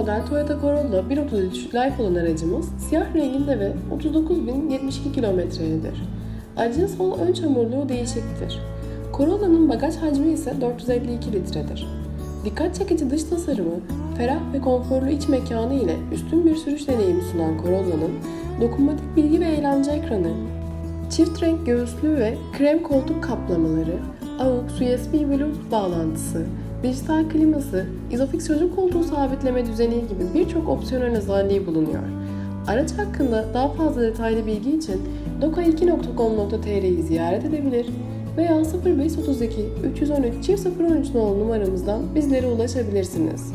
model Toyota Corolla 1.33 Life olan aracımız siyah renginde ve 39.072 kilometreyedir. Aracın sol ön çamurluğu değişiktir. Corolla'nın bagaj hacmi ise 452 litredir. Dikkat çekici dış tasarımı, ferah ve konforlu iç mekanı ile üstün bir sürüş deneyimi sunan Corolla'nın dokunmatik bilgi ve eğlence ekranı, çift renk göğüslü ve krem koltuk kaplamaları, AUX USB Bluetooth bağlantısı, dijital kliması, izofix çocuk koltuğu sabitleme düzeni gibi birçok opsiyonel özelliği bulunuyor. Araç hakkında daha fazla detaylı bilgi için doka2.com.tr'yi ziyaret edebilir veya 0532 313 013 nolu numaramızdan bizlere ulaşabilirsiniz.